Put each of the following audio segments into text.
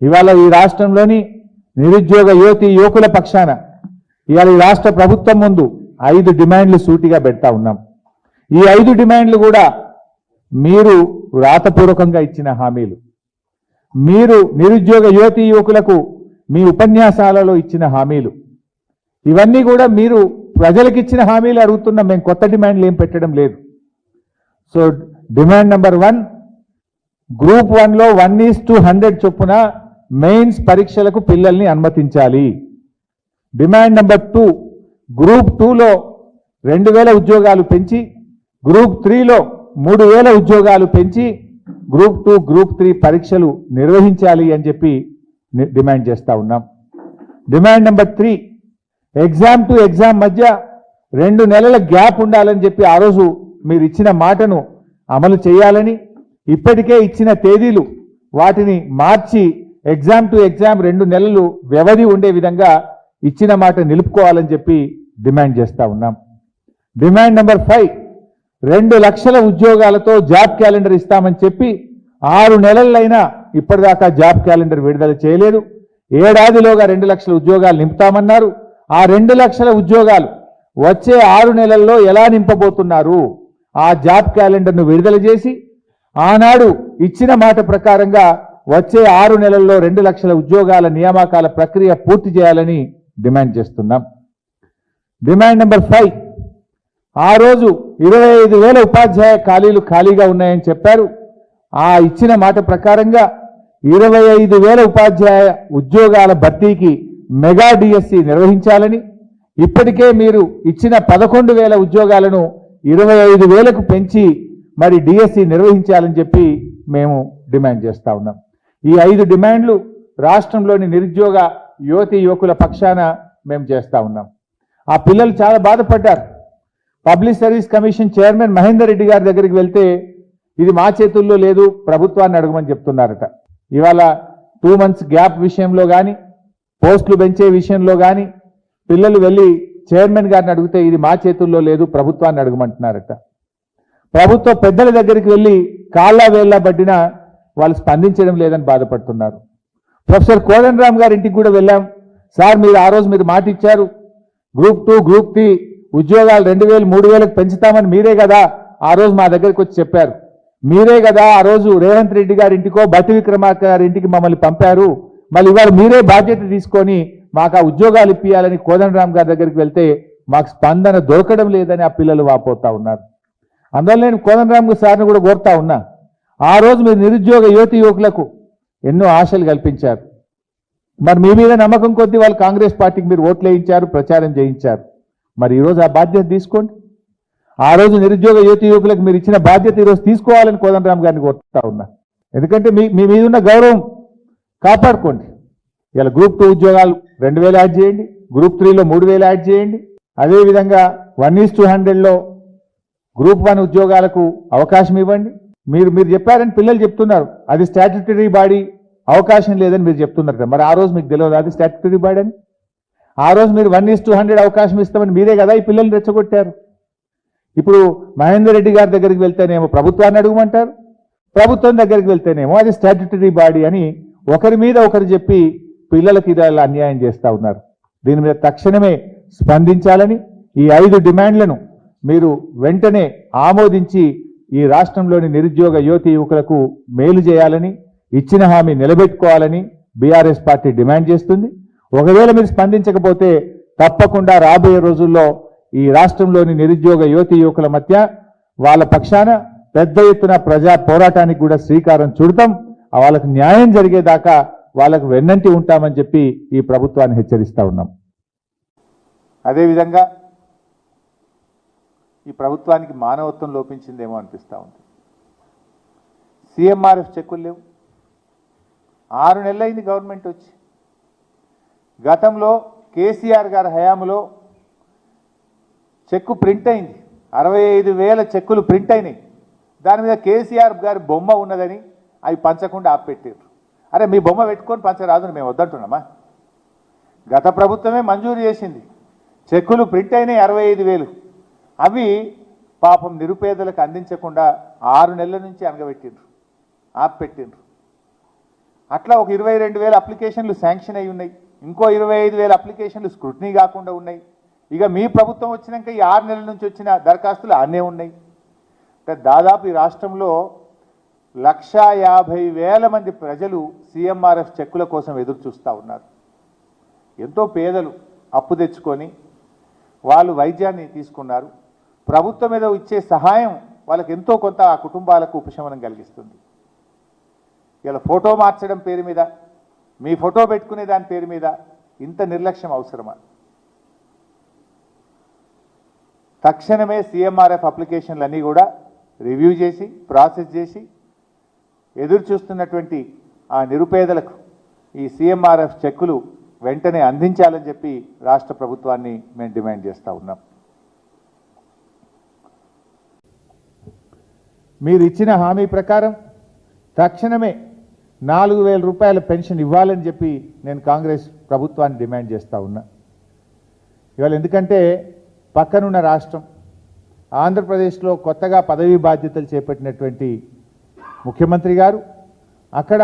ఇవాళ ఈ రాష్ట్రంలోని నిరుద్యోగ యువతి యువకుల పక్షాన ఇవాళ ఈ రాష్ట్ర ప్రభుత్వం ముందు ఐదు డిమాండ్లు సూటిగా పెడతా ఉన్నాం. ఈ ఐదు డిమాండ్లు కూడా మీరు వ్రాతపూర్వకంగా ఇచ్చిన హామీలు. మీరు నిరుద్యోగ యువతి యువకులకు మీ ఉపన్యాసాలలో ఇచ్చిన హామీలు. ఇవన్నీ కూడా మీరు ప్రజలకు ఇచ్చిన హామీలు అడుగుతున్నాం. మేము కొత్త డిమాండ్లు ఏం పెట్టడం లేదు. So demand number one group వన్లో వన్ ఈస్ టూ హండ్రెడ్ చొప్పున మెయిన్స్ పరీక్షలకు పిల్లల్ని అనుమతించాలి. డిమాండ్ నెంబర్ టూ గ్రూప్ టూలో రెండు వేల ఉద్యోగాలు పెంచి గ్రూప్ త్రీలో మూడు వేల ఉద్యోగాలు పెంచి గ్రూప్ టూ గ్రూప్ త్రీ పరీక్షలు నిర్వహించాలి అని చెప్పి డిమాండ్ చేస్తూ ఉన్నాం. Demand number three exam to exam మధ్య రెండు నెలల గ్యాప్ ఉండాలని చెప్పి ఆ రోజు మీరు ఇచ్చిన మాటను అమలు చేయాలని ఇప్పటికే ఇచ్చిన తేదీలు వాటిని మార్చి ఎగ్జామ్ టు ఎగ్జామ్ రెండు నెలలు వ్యవధి ఉండే విధంగా ఇచ్చిన మాట నిలుపుకోవాలని చెప్పి డిమాండ్ చేస్తూ ఉన్నాం. డిమాండ్ నెంబర్ ఫైవ్ రెండు లక్షల ఉద్యోగాలతో జాబ్ క్యాలెండర్ ఇస్తామని చెప్పి ఆరు నెలలైనా ఇప్పటిదాకా జాబ్ క్యాలెండర్ విడుదల చేయలేదు. ఏడాదిలోగా రెండు లక్షల ఉద్యోగాలు నింపుతామన్నారు. ఆ రెండు లక్షల ఉద్యోగాలు వచ్చే ఆరు నెలల్లో ఎలా నింపబోతున్నారు? ఆ జాబ్ క్యాలెండర్ను విడుదల చేసి ఆనాడు ఇచ్చిన మాట ప్రకారంగా వచ్చే ఆరు నెలల్లో రెండు లక్షల ఉద్యోగాల నియామకాల ప్రక్రియ పూర్తి చేయాలని డిమాండ్ చేస్తున్నాం. Demand number five. ఆ రోజు ఇరవై ఐదు వేల ఉపాధ్యాయ ఖాళీలు ఖాళీగా ఉన్నాయని చెప్పారు. ఆ ఇచ్చిన మాట ప్రకారంగా ఇరవై ఐదు వేల ఉపాధ్యాయ ఉద్యోగాల భర్తీకి మెగా డిఎస్సి నిర్వహించాలని ఇప్పటికే మీరు ఇచ్చిన పదకొండు వేల ఉద్యోగాలను ఇరవై ఐదు వేలకు పెంచి మరి డిఎస్సి నిర్వహించాలని చెప్పి మేము డిమాండ్ చేస్తూ ఉన్నాం. ఈ ఐదు డిమాండ్లు రాష్ట్రంలోని నిరుద్యోగ యువతి యువకుల పక్షాన మేము చేస్తూ ఉన్నాం. ఆ పిల్లలు చాలా బాధపడ్డారు. Public service commission chairman Mahender Reddy గారి దగ్గరికి వెళ్తే ఇది మా చేతుల్లో లేదు ప్రభుత్వాన్ని అడగమని చెప్తున్నారట. ఇవాళ టూ మంత్స్ గ్యాప్ విషయంలో కానీ పోస్టులు పెంచే విషయంలో కానీ పిల్లలు వెళ్ళి చైర్మన్ గారిని అడిగితే ఇది మా చేతుల్లో లేదు ప్రభుత్వాన్ని అడగమంటున్నారట. ప్రభుత్వ పెద్దల దగ్గరికి వెళ్ళి కాళ్ళ వేళ్ళ పడ్డినా వాళ్ళు స్పందించడం లేదని బాధపడుతున్నారు. ప్రొఫెసర్ కోదండ రామ్ గారి ఇంటికి కూడా వెళ్ళాం. సార్ మీరు ఆ రోజు మీరు మాట ఇచ్చారు. గ్రూప్ టూ గ్రూప్ త్రీ ఉద్యోగాలు రెండు వేలు మూడు వేలకు పెంచుతామని మీరే కదా ఆ రోజు మా దగ్గరికి వచ్చి చెప్పారు. మీరే కదా ఆ రోజు రేవంత్ రెడ్డి గారి ఇంటికో బతి విక్రమార్క గారి ఇంటికి మమ్మల్ని పంపారు. మళ్ళీ ఇవాళ మీరే బాధ్యత తీసుకొని మాకు ఆ ఉద్యోగాలు ఇప్పియాలని కోదండరామ్ గారి దగ్గరికి వెళ్తే మాకు స్పందన దొరకడం లేదని ఆ పిల్లలు వాపోతా ఉన్నారు. అందువల్ల నేను కోదండరామ్ సార్ని కూడా కోరుతా ఉన్నా. ఆ రోజు మీరు నిరుద్యోగ యువతి యువకులకు ఎన్నో ఆశలు కల్పించారు. మరి మీ మీద నమ్మకం కొద్దీ వాళ్ళు కాంగ్రెస్ పార్టీకి మీరు ఓట్లు వేయించారు ప్రచారం చేయించారు. మరి ఈరోజు ఆ బాధ్యత తీసుకోండి. ఆ రోజు నిరుద్యోగ యువతి యువకులకు మీరు ఇచ్చిన బాధ్యత ఈరోజు తీసుకోవాలని కోదండరామ్ గారిని కోరుతా ఉన్నా. ఎందుకంటే మీ మీ మీద ఉన్న గౌరవం కాపాడుకోండి. ఇలా గ్రూప్ టూ ఉద్యోగాలు రెండు వేలు యాడ్ చేయండి గ్రూప్ త్రీలో మూడు వేలు యాడ్ చేయండి. అదేవిధంగా వన్ ఈస్ టూ హండ్రెడ్లో గ్రూప్ వన్ ఉద్యోగాలకు అవకాశం ఇవ్వండి. మీరు మీరు చెప్పారని పిల్లలు చెప్తున్నారు. అది స్టాట్యుటరీ బాడీ అవకాశం లేదని మీరు చెప్తున్నారు కదా. మరి ఆ రోజు మీకు తెలియదు అది స్టాట్యుటరీ బాడీ అని? ఆ రోజు మీరు వన్ ఈస్ టూ హండ్రెడ్ అవకాశం ఇస్తామని మీరే కదా ఈ పిల్లల్ని రెచ్చగొట్టారు. ఇప్పుడు మహేందర్ రెడ్డి గారి దగ్గరికి వెళ్తేనేమో ప్రభుత్వాన్ని అడుగుమంటారు. ప్రభుత్వం దగ్గరికి వెళ్తేనేమో అది స్టాట్యుటరీ బాడీ అని ఒకరి మీద ఒకరు చెప్పి పిల్లలకి ఇలా అన్యాయం చేస్తూ ఉన్నారు. దీని మీద తక్షణమే స్పందించాలని ఈ ఐదు డిమాండ్లను మీరు వెంటనే ఆమోదించి ఈ రాష్ట్రంలోని నిరుద్యోగ యువతి యువకులకు మేలు చేయాలని ఇచ్చిన హామీ నిలబెట్టుకోవాలని బీఆర్ఎస్ పార్టీ డిమాండ్ చేస్తుంది. ఒకవేళ మీరు స్పందించకపోతే తప్పకుండా రాబోయే రోజుల్లో ఈ రాష్ట్రంలోని నిరుద్యోగ యువతి యువకుల మధ్య వాళ్ళ పక్షాన పెద్ద ఎత్తున ప్రజా పోరాటానికి కూడా శ్రీకారం చుడతాం. వాళ్ళకు న్యాయం జరిగేదాకా వాళ్ళకు వెన్నంటి ఉంటామని చెప్పి ఈ ప్రభుత్వాన్ని హెచ్చరిస్తూ ఉన్నాం. అదేవిధంగా ఈ ప్రభుత్వానికి మానవత్వం లోపించిందేమో అనిపిస్తూ ఉంది. సిఎంఆర్ఎఫ్ చెక్కులు లేవు. ఆరు నెలలైంది గవర్నమెంట్ వచ్చి. గతంలో కేసీఆర్ గారి హయాంలో చెక్కు ప్రింట్ అయింది. అరవై ఐదు వేల చెక్కులు ప్రింట్ అయినాయి. దాని మీద కేసీఆర్ గారి బొమ్మ ఉన్నదని అవి పంచకుండా ఆపెట్టారు అరే మీ బొమ్మ పెట్టుకొని పంచరాదు మేము వద్దంటున్నామా? గత ప్రభుత్వమే మంజూరు చేసింది. చెక్కులు ప్రింట్ అయినాయి అరవై ఐదు వేలు. అవి పాపం నిరుపేదలకు అందించకుండా ఆరు నెలల నుంచి అనగబెట్టిండ్రు ఆపెట్టిండ్రు అట్లా ఒక ఇరవై రెండు వేల అప్లికేషన్లు శాంక్షన్ అయి ఉన్నాయి. ఇంకో ఇరవై ఐదు వేల అప్లికేషన్లు స్క్రూటినీ కాకుండా ఉన్నాయి. ఇక మీ ప్రభుత్వం వచ్చినాక ఈ ఆరు నెలల నుంచి వచ్చిన దరఖాస్తులు అన్నే ఉన్నాయి. అంటే దాదాపు ఈ రాష్ట్రంలో లక్షా యాభై వేల మంది ప్రజలు సీఎంఆర్ఎఫ్ చెక్కుల కోసం ఎదురు చూస్తూ ఉన్నారు. ఎంతో పేదలు అప్పు తెచ్చుకొని వాళ్ళు వైద్యాన్ని తీసుకున్నారు. ప్రభుత్వం మీద ఇచ్చే సహాయం వాళ్ళకి ఎంతో కొంత ఆ కుటుంబాలకు ఉపశమనం కలిగిస్తుంది. ఇలా ఫోటో మార్చడం పేరు మీద మీ ఫోటో పెట్టుకునే దాని పేరు మీద ఇంత నిర్లక్ష్యం అవసరమా? తక్షణమే సీఎంఆర్ఎఫ్ అప్లికేషన్లు అన్నీ కూడా రివ్యూ చేసి ప్రాసెస్ చేసి ఎదురు చూస్తున్నటువంటి ఆ నిరుపేదలకు ఈ సీఎంఆర్ఎఫ్ చెక్కులు వెంటనే అందించాలని చెప్పి రాష్ట్ర ప్రభుత్వాన్ని మేము డిమాండ్ చేస్తూ ఉన్నాం. మీరు ఇచ్చిన హామీ ప్రకారం తక్షణమే నాలుగు వేల రూపాయల పెన్షన్ ఇవ్వాలని చెప్పి నేను కాంగ్రెస్ ప్రభుత్వాన్ని డిమాండ్ చేస్తూ ఉన్నా. ఇవాళ ఎందుకంటే పక్కనున్న రాష్ట్రం ఆంధ్రప్రదేశ్లో కొత్తగా పదవీ బాధ్యతలు చేపట్టినటువంటి ముఖ్యమంత్రి గారు అక్కడ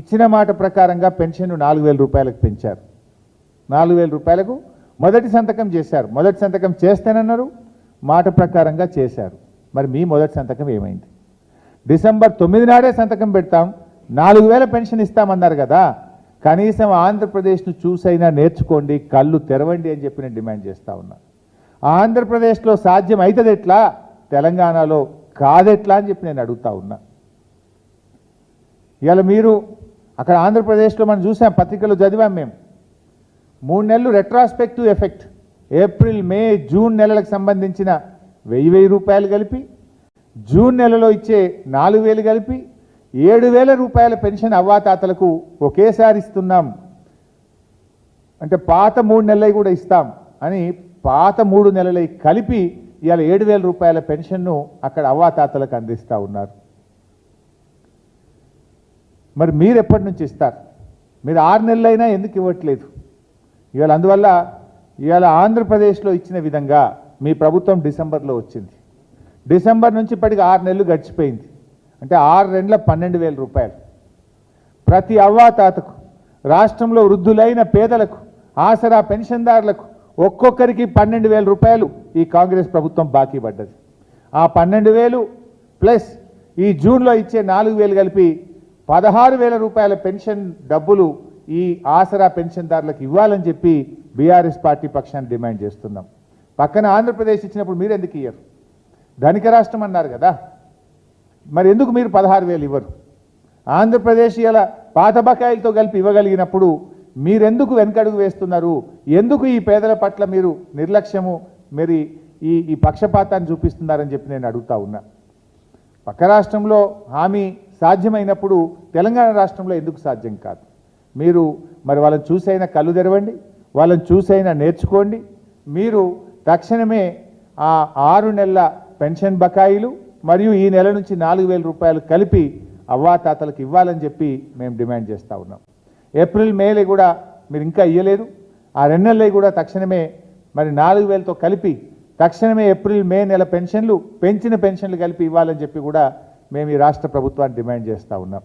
ఇచ్చిన మాట ప్రకారంగా పెన్షన్ నాలుగు వేల రూపాయలకు పెంచారు. నాలుగు వేల రూపాయలకు మొదటి సంతకం చేశారు. మొదటి సంతకం చేస్తానన్నారు మాట ప్రకారంగా చేశారు. మరి మీ మొదటి సంతకం ఏమైంది? డిసెంబర్ తొమ్మిది నాడే సంతకం పెడతాం నాలుగు వేల పెన్షన్ ఇస్తామన్నారు కదా కనీసం ఆంధ్రప్రదేశ్ను చూసైనా నేర్చుకోండి కళ్ళు తెరవండి అని చెప్పి నేను డిమాండ్ చేస్తూ ఉన్నా. ఆంధ్రప్రదేశ్లో సాధ్యం అవుతుంది ఎట్లా? తెలంగాణలో కాదెట్లా అని చెప్పి నేను అడుగుతా ఉన్నా. ఇవాళ మీరు అక్కడ ఆంధ్రప్రదేశ్లో మనం చూసాం పత్రికలు చదివాం మేము. మూడు నెలలు retrospective effect April May June నెలలకు సంబంధించిన వెయ్యి వెయ్యి రూపాయలు కలిపి జూన్ నెలలో ఇచ్చే నాలుగు వేలు కలిపి ఏడు వేల రూపాయల పెన్షన్ అవ్వాతాతలకు ఒకేసారి ఇస్తున్నాం. అంటే పాత మూడు నెలలవి కూడా ఇస్తాం అని పాత మూడు నెలలవి కలిపి ఇవాళ ఏడు వేల రూపాయల పెన్షన్ను అక్కడ అవ్వాతాతలకు అందిస్తూ ఉన్నారు. మరి మీరు ఎప్పటి నుంచి ఇస్తారు? మీరు ఆరు నెలలైనా ఎందుకు ఇవ్వట్లేదు? ఇవాళ అందువల్ల ఇవాళ ఆంధ్రప్రదేశ్లో ఇచ్చిన విధంగా మీ ప్రభుత్వం డిసెంబర్లో వచ్చింది. డిసెంబర్ నుంచి ఇప్పటికి ఆరు నెలలు గడిచిపోయింది. అంటే ఆరు రెండ్ల పన్నెండు వేల రూపాయలు. ప్రతి అవ్వాతాతకు రాష్ట్రంలో వృద్ధులైన పేదలకు ఆసరా పెన్షన్దారులకు ఒక్కొక్కరికి పన్నెండు వేల రూపాయలు ఈ కాంగ్రెస్ ప్రభుత్వం బాకీ పడ్డది. ఆ పన్నెండు వేలు ప్లస్ ఈ జూన్లో ఇచ్చే నాలుగు వేలు కలిపి పదహారు వేల రూపాయల పెన్షన్ డబ్బులు ఈ ఆసరా పెన్షన్దారులకు ఇవ్వాలని చెప్పి బీఆర్ఎస్ పార్టీ పక్షాన్ని డిమాండ్ చేస్తున్నాం. పక్కన ఆంధ్రప్రదేశ్ ఇచ్చినప్పుడు మీరు ఎందుకు ఇయ్యరు? ధనిక రాష్ట్రం అన్నారు కదా. మరి ఎందుకు మీరు పదహారు వేలు ఇవ్వరు? ఆంధ్రప్రదేశ్ ఇలా పాత బకాయిలతో కలిపి ఇవ్వగలిగినప్పుడు మీరెందుకు వెనకడుగు వేస్తున్నారు? ఎందుకు ఈ పేదల పట్ల మీరు నిర్లక్ష్యము? మరి ఈ ఈ పక్షపాతాన్ని చూపిస్తున్నారని చెప్పి నేను అడుగుతా ఉన్నా. పక్క రాష్ట్రంలో హామీ సాధ్యమైనప్పుడు తెలంగాణ రాష్ట్రంలో ఎందుకు సాధ్యం కాదు? మీరు మరి వాళ్ళని చూసైనా కళ్ళు తెరవండి వాళ్ళని చూసైనా నేర్చుకోండి మీరు తక్షణమే ఆ ఆరు నెలల పెన్షన్ బకాయిలు మరియు ఈ నెల నుంచి నాలుగు వేల రూపాయలు కలిపి అవ్వాతాతలకు ఇవ్వాలని చెప్పి మేము డిమాండ్ చేస్తూ ఉన్నాం. ఏప్రిల్ మేలే కూడా మీరు ఇంకా ఇవ్వలేదు ఆ రెండు నెలలు కూడా తక్షణమే మరి నాలుగు వేలతో కలిపి తక్షణమే ఏప్రిల్ మే నెల పెన్షన్లు పెంచిన పెన్షన్లు కలిపి ఇవ్వాలని చెప్పి కూడా మేము ఈ రాష్ట్ర ప్రభుత్వాన్ని డిమాండ్ చేస్తూ ఉన్నాం.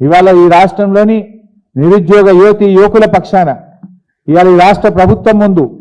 ఇవాళ ఈ రాష్ట్రంలోని నిరుద్యోగ యువతి యువకుల పక్షాన ఇవాళ ఈ రాష్ట్ర ప్రభుత్వం ముందు